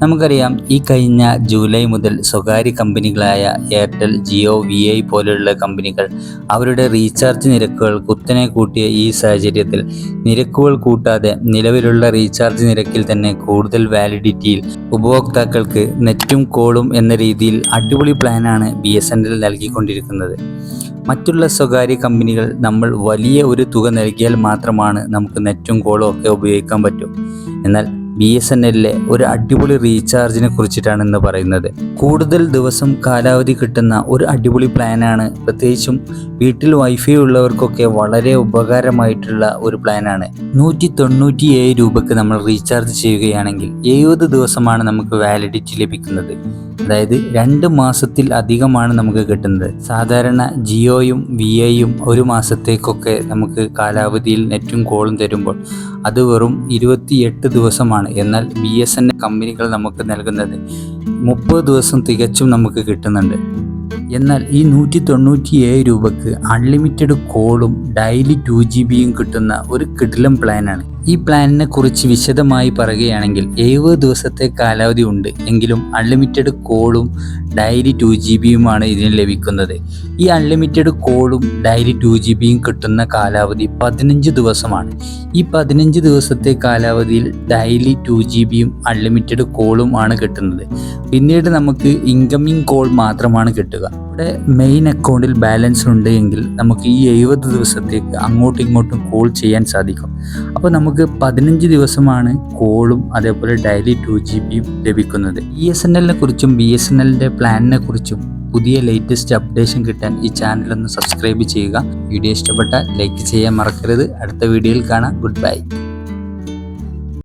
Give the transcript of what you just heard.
നമുക്കറിയാം ഈ കഴിഞ്ഞ ജൂലൈ മുതൽ സ്വകാര്യ കമ്പനികളായ എയർടെൽ ജിയോ വി ഐ പോലെയുള്ള കമ്പനികൾ അവരുടെ റീചാർജ് നിരക്കുകൾ കുത്തനെ കൂട്ടിയ ഈ സാഹചര്യത്തിൽ നിരക്കുകൾ കൂട്ടാതെ നിലവിലുള്ള റീചാർജ് നിരക്കിൽ തന്നെ കൂടുതൽ വാലിഡിറ്റിയിൽ ഉപഭോക്താക്കൾക്ക് നെറ്റും കോളും എന്ന രീതിയിൽ അടിപൊളി പ്ലാനാണ് ബി എസ് എൻ എൽ നൽകിക്കൊണ്ടിരിക്കുന്നത്. മറ്റുള്ള സ്വകാര്യ കമ്പനികൾ നമ്മൾ വലിയ ഒരു തുക നൽകിയാൽ മാത്രമാണ് നമുക്ക് നെറ്റും കോളും ഒക്കെ ഉപയോഗിക്കാൻ പറ്റും. എന്നാൽ ബി എസ് എൻ എല്ലിലെ ഒരു അടിപൊളി റീചാർജിനെ കുറിച്ചിട്ടാണ് ഇന്ന് പറയുന്നത്. കൂടുതൽ ദിവസം കാലാവധി കിട്ടുന്ന ഒരു അടിപൊളി പ്ലാനാണ് പ്രത്യേകിച്ചും വീട്ടിൽ വൈഫൈ ഉള്ളവർക്കൊക്കെ വളരെ ഉപകാരമായിട്ടുള്ള ഒരു പ്ലാനാണ് നൂറ്റി തൊണ്ണൂറ്റി ഏഴ് രൂപക്ക് നമ്മൾ റീചാർജ് ചെയ്യുകയാണെങ്കിൽ എഴുപത് ദിവസമാണ് നമുക്ക് വാലിഡിറ്റി ലഭിക്കുന്നത്. അതായത് രണ്ട് മാസത്തിൽ അധികമാണ് നമുക്ക് കിട്ടുന്നത്. സാധാരണ ജിയോയും വി ഐയും ഒരു മാസത്തേക്കൊക്കെ നമുക്ക് കാലാവധിയിൽ നെറ്റും കോളും തരുമ്പോൾ അത് വെറും ഇരുപത്തിയെട്ട് ദിവസമാണ്. എന്നാൽ ബി എസ് എൻ കമ്പനികൾ നമുക്ക് നൽകുന്നത് മുപ്പത് ദിവസം തികച്ചും നമുക്ക് കിട്ടുന്നുണ്ട്. എന്നാൽ ഈ നൂറ്റി തൊണ്ണൂറ്റി ഏഴ് രൂപക്ക് അൺലിമിറ്റഡ് കോളും ഡെയിലി ടു ജി ബിയും കിട്ടുന്ന ഒരു കിടിലം പ്ലാനാണ് ഈ പ്ലാനിനെ കുറിച്ച് വിശദമായി പറയുകയാണെങ്കിൽ എഴുപത് ദിവസത്തെ കാലാവധി ഉണ്ട്. എങ്കിലും അൺലിമിറ്റഡ് കോളും ഡയറി ടു ജി ബിയുമാണ് ഇതിന് ലഭിക്കുന്നത്. ഈ അൺലിമിറ്റഡ് കോളും ഡയറി ടു ജി ബിയും കിട്ടുന്ന കാലാവധി പതിനഞ്ച് ദിവസമാണ്. ഈ പതിനഞ്ച് ദിവസത്തെ കാലാവധിയിൽ ഡെയിലി ടു ജി ബിയും അൺലിമിറ്റഡ് കോളും ആണ് കിട്ടുന്നത്. പിന്നീട് നമുക്ക് ഇൻകമ്മിങ് കോൾ മാത്രമാണ് കിട്ടുക. ഇവിടെ മെയിൻ അക്കൗണ്ടിൽ ബാലൻസ് ഉണ്ട് എങ്കിൽ നമുക്ക് ഈ എഴുപത് ദിവസത്തേക്ക് അങ്ങോട്ടും ഇങ്ങോട്ടും കോൾ ചെയ്യാൻ സാധിക്കും. അപ്പോൾ നമുക്ക് പതിനഞ്ച് ദിവസമാണ് കോളും അതേപോലെ ഡെയിലി ടു ജി ബിയും ലഭിക്കുന്നത്. ബി എസ് എൻ എല്ലിനെ കുറിച്ചും ബി എസ് എൻ എല്ലിന്റെ പ്ലാനിനെ കുറിച്ചും പുതിയ ലേറ്റസ്റ്റ് അപ്ഡേഷൻ കിട്ടാൻ ഈ ചാനൽ ഒന്ന് സബ്സ്ക്രൈബ് ചെയ്യുക. വീഡിയോ ഇഷ്ടപ്പെട്ട ലൈക്ക് ചെയ്യാൻ മറക്കരുത്. അടുത്ത വീഡിയോയിൽ കാണാം. Good bye